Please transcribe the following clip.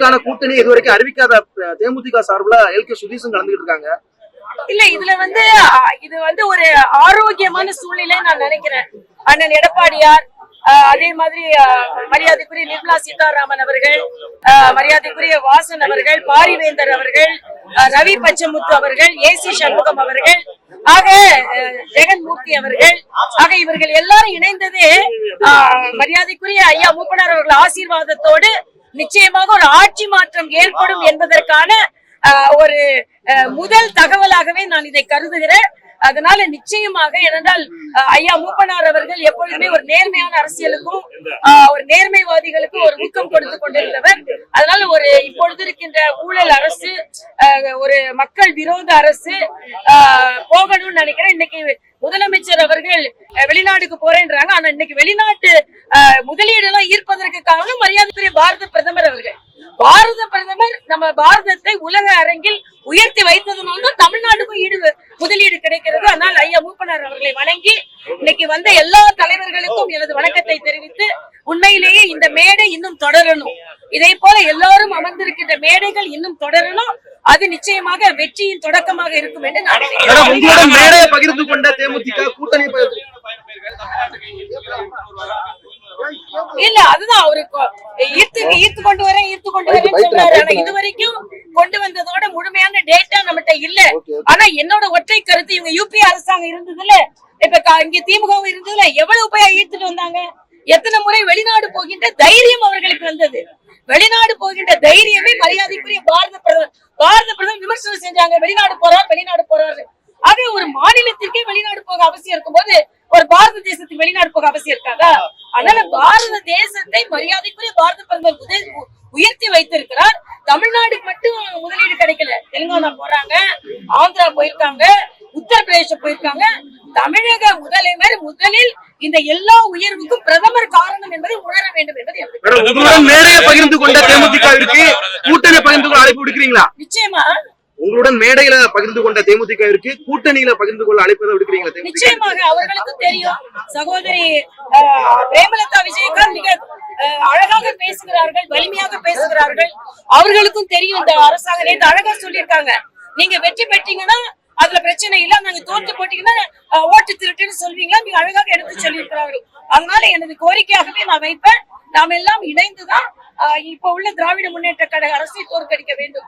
தேர்தலுக்கான கூட்டணி இதுவரைக்கும் அறிவிக்காத தேமுதிக சார்பில் எல். கே. சுதீஷும் கலந்துகிட்டு இருக்காங்க. இல்ல இதுல வந்து இது வந்து ஒரு ஆரோக்கியமான சூழ்நிலை நான் நினைக்கிறேன். அண்ணன் எடப்பாடியார் அதே மாதிரி மரியாதைக்குரிய நிர்மலா சீதாராமன் அவர்கள் மரியாதைக்குரிய வாசன் அவர்கள் பாரிவேந்தர் அவர்கள் ரவி பச்சமுத்து அவர்கள் ஏ சி சண்முகம் அவர்கள் ஆக ஜெகன்மூர்த்தி அவர்கள் ஆக இவர்கள் எல்லாரும் இணைந்ததே மரியாதைக்குரிய ஐயா மூப்பனார் அவர்கள் ஆசீர்வாதத்தோடு நிச்சயமாக ஒரு ஆட்சி மாற்றம் ஏற்படும் என்பதற்கான ஆஹ் ஒரு முதல் தகவலாகவே நான் இதை கருதுகிறேன். அதனால நிச்சயமாக ஏனென்றால் ஐயா மூப்பனார் அவர்கள் எப்பொழுதுமே ஒரு நேர்மையான அரசியலுக்கும் ஆஹ் ஒரு நேர்மைவாதிகளுக்கும் ஒரு ஊக்கம் கொடுத்து கொண்டிருந்தவர். அதனால ஒரு இப்பொழுது இருக்கின்ற ஊழல் அரசு ஆஹ் ஒரு மக்கள் விரோத அரசு ஆஹ் போகணும்னு நினைக்கிறேன். இன்னைக்கு முதலமைச்சர் அவர்கள் வெளிநாடுக்கு போறேன்றாங்க. ஆனா இன்னைக்கு வெளிநாட்டு முதலீடுலாம் எல்லாம் ஈர்ப்பதற்கு காரணம் மரியாதைக்குரிய பாரத பிரதமர் அவர்கள். பாரத பிரதமர் நம்ம பாரதத்தை உலக அரங்கில் உயர்த்தி வைத்ததுனால தான் தமிழ்நாட்டுக்கும் ஈடு முதலீடு கிடைக்கிறது. அதனால் ஐயா மூப்பனார் அவர்களை வணங்கி இன்னைக்கு வந்த எல்லா தலைவர்களுக்கும் எனது வணக்கத்தை தெரிவித்து உண்மையிலேயே இந்த மேடை இன்னும் தொடரணும். இதே போல எல்லாரும் அமர்ந்திருக்கின்ற மேடைகள் இன்னும் தொடரணும். அது நிச்சயமாக வெற்றியின் தொடக்கமாக இருக்கும் என்று நான் உங்களுடன் மேடையை பகிர்ந்து கொண்ட தேமுதிக கூட்டணி பகிர்ந்து இல்ல அதுதான் அவரு கொ- ஈர்த்து கொண்டு வரேன் ஈர்த்து கொண்டு வரேன் சொல்றாரு ஆனா இது வரைக்கும் கொண்டு வந்ததோட முழுமையான டேட்டா நம்மகிட்ட இல்ல. ஆனா என்னோட ஒற்றை கருத்து இவங்க யூபி அரசாங்கம் இருந்ததுல இப்ப இங்க திமுகவும் இருந்ததுல எவ்வளவு போய் ஈர்த்துட்டு வந்தாங்க? எத்தனை முறை வெளிநாடு போகின்ற தைரியம் அவர்களுக்கு வந்தது. வெளிநாடு போகின்ற தைரியமே மரியாதைக்குரிய பாரத பிரதமர் பாரத பிரதமர் விமர்சனம் செஞ்சாங்க. வெளிநாடு போறார் வெளிநாடு போறாரு. ஆக ஒரு மாநிலத்திற்கே வெளிநாடு போக அவசியம் இருக்கும்போது ஒரு பாரத தேசத்துக்கு வெளிநாடு போக அவசியம் இருக்காதா? அதனால பாரத தேசத்தை மரியாதைக்குரிய பாரத பிரதமர் உயர்த்தி வைத்திருக்கிறார். தமிழ்நாடுக்கு மட்டும் முதலீடு கிடைக்கல. தெலுங்கானா போறாங்க ஆந்திரா போயிருக்காங்க உத்தரப்பிரதேசம் போயிருக்காங்க. தமிழக முதல்வர் முதலில் இந்த எல்லா உயர்வுக்கும் பிரதமர் காரணம் என்பதை உணர வேண்டும் என்பது மேடையை பகிர்ந்து கொண்ட தேமுதிகவிற்கு கூட்டணி பகிர்ந்து கொள்ள அழைப்பு விடுக்கிறீங்களா? நிச்சயமா. உங்களுடன் மேடையில பகிர்ந்து கொண்ட தேமுதிகவிற்கு கூட்டணியில பகிர்ந்து கொள்ள அழைப்பதை விடுக்கிறீங்களா நிச்சயமாக அவர்களுக்கும் தெரியும். சகோதரி பிரேமலதா விஜயகாந்த் மிக அழகாக பேசுகிறார்கள் வலிமையாக பேசுகிறார்கள். அவர்களுக்கும் தெரியும் இந்த அரசாங்கம். நேற்று அழகா சொல்லியிருக்காங்க. நீங்க வெற்றி பெற்றீங்கன்னா அதுல பிரச்சனை இல்ல. நாங்க தோற்று போட்டீங்கன்னா ஓட்டு திருட்டுன்னு சொல்வீங்களா? நீங்க அழகாக எடுத்து சொல்லியிருக்கிறார்கள் அதனால எனது கோரிக்கையாகவே நான் வைப்பேன். நாம் எல்லாம் இணைந்துதான் ஆஹ், இப்ப உள்ள திராவிட முன்னேற்ற கழக அரசை தோற்கடிக்க வேண்டும்.